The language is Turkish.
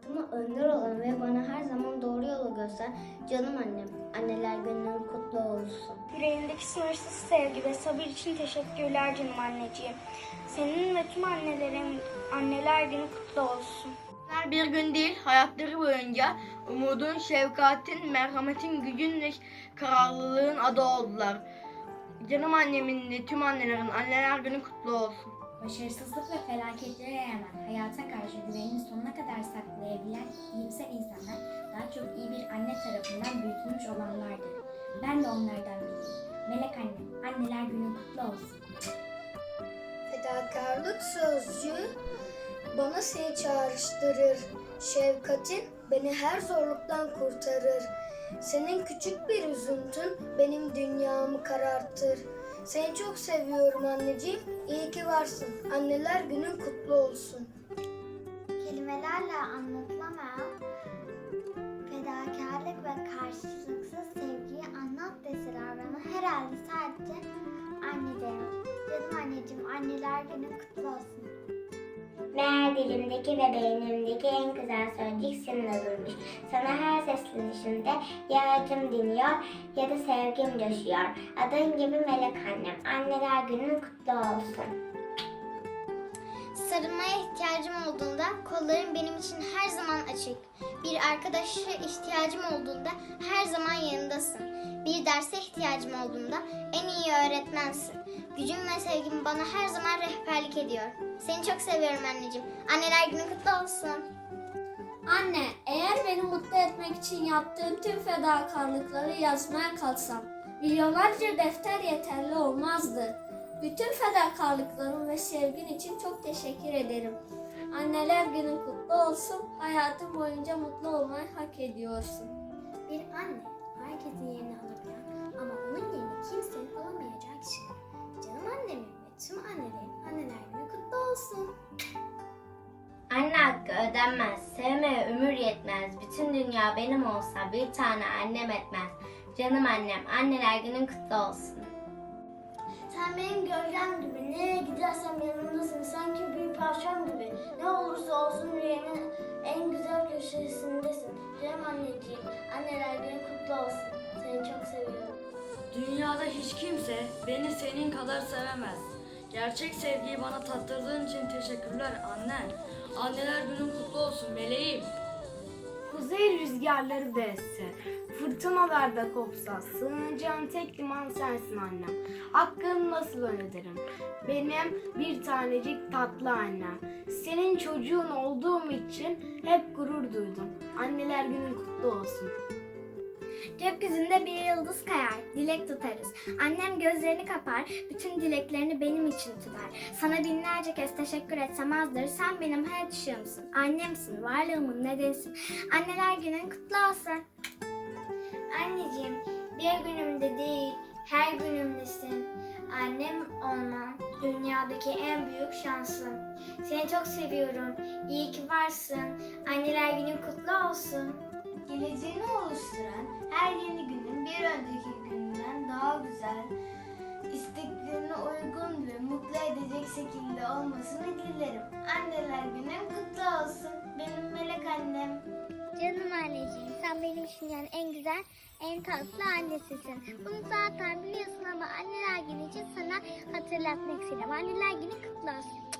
Hayatıma önder olan ve bana her zaman doğru yolu gösteren canım annem. Anneler günün kutlu olsun. Yüreğindeki sınırsız sevgi ve sabır için teşekkürler canım anneciğim. Senin ve tüm annelerin anneler günü kutlu olsun. Bunlar bir gün değil, hayatları boyunca umudun, şefkatin, merhametin, gücün ve kararlılığın adı oldular. Canım annemin de tüm annelerin anneler günü kutlu olsun. Başarısızlık ve felaketlere rağmen hayata karşı güvenini sonuna kadar saklayabilen iyimser insanlar daha çok iyi bir anne tarafından büyütülmüş olanlardır. Ben de onlardan biriyim. Melek annem, anneler günü kutlu olsun. Fedakarlık sözcüğü bana seni çağrıştırır. Şefkatin beni her zorluktan kurtarır. Senin küçük bir üzüntün benim dünyamı karartır. Seni çok seviyorum anneciğim. İyi ki varsın. Anneler günün kutlu olsun. Kelimelerle anlatılamayan fedakarlık ve karşılıksız sevgiyi anlat deseler bana herhalde sadece anne derim. Canım anneciğim anneler günü kutlu olsun. Meğer dilimdeki ve beynimdeki en güzel sözcük seninle durmuş. Sana her seslenişimde ya acım dinliyor ya da sevgim coşuyor. Adın gibi melek annem. Anneler günün kutlu olsun. Sarılmaya ihtiyacım olduğunda kollarım benim için her zaman açık. Bir arkadaşa ihtiyacım olduğunda her zaman yanındasın. Bir derse ihtiyacım olduğunda en iyi öğretmensin. Gücün ve sevgin bana her zaman rehberlik ediyor. Seni çok seviyorum anneciğim. Anneler günü kutlu olsun. Anne, eğer beni mutlu etmek için yaptığın tüm fedakarlıkları yazmaya kalksam, milyonlarca defter yeterli olmazdı. Bütün fedakarlıkların ve sevgin için çok teşekkür ederim. Anneler günün kutlu olsun, hayatın boyunca mutlu olmayı hak ediyorsun. Bir anne herkesin yerini alırken ama onun yerini kimsenin alamayacağı kişi. Canım annemin ve tüm annelerin anneler günü kutlu olsun. Anne hakkı ödenmez, sevmeye ömür yetmez. Bütün dünya benim olsa bir tane annem etmez. Canım annem, anneler günün kutlu olsun. Gölgem gibi. Nereye gidersem yanımdasın. Sanki bir parçam gibi. Ne olursa olsun yüreğimin en güzel köşesindesin. Canım anneciğim. Anneler günü kutlu olsun. Seni çok seviyorum. Dünyada hiç kimse beni senin kadar sevemez. Gerçek sevgiyi bana tattırdığın için teşekkürler anne. Anneler günün kutlu olsun meleğim. Kuzey rüzgarları da esse, fırtınalar da kopsa, sığınacağım tek liman sensin annem. Hakkını nasıl öderim? Benim bir tanecik tatlı annem. Senin çocuğun olduğum için hep gurur duydum. Anneler günün kutlu olsun. Gökyüzünde bir yıldız kayar, dilek tutarız. Annem gözlerini kapar, bütün dileklerini benim için tutar. Sana binlerce kez teşekkür etsem azdır, sen benim hayat ışığımsın. Annemsin, varlığımın nedenisin. Anneler günün kutlu olsun. Anneciğim, bir günümde değil, her günümdesin. Annem olman dünyadaki en büyük şansım. Seni çok seviyorum. İyi ki varsın. Anneler günün kutlu olsun. Geleceğini oluşturan her yeni günün bir önceki günden daha güzel, isteklerine uygun ve mutlu edecek şekilde olmasını dilerim. Anneler günün kutlu olsun. Benim melek annem. Canım anneciğim sen benim için yani en güzel, en tatlı annesisin. Bunu zaten biliyorsun ama anneler günü için sana hatırlatmak istedim. Anneler günü kutlu olsun.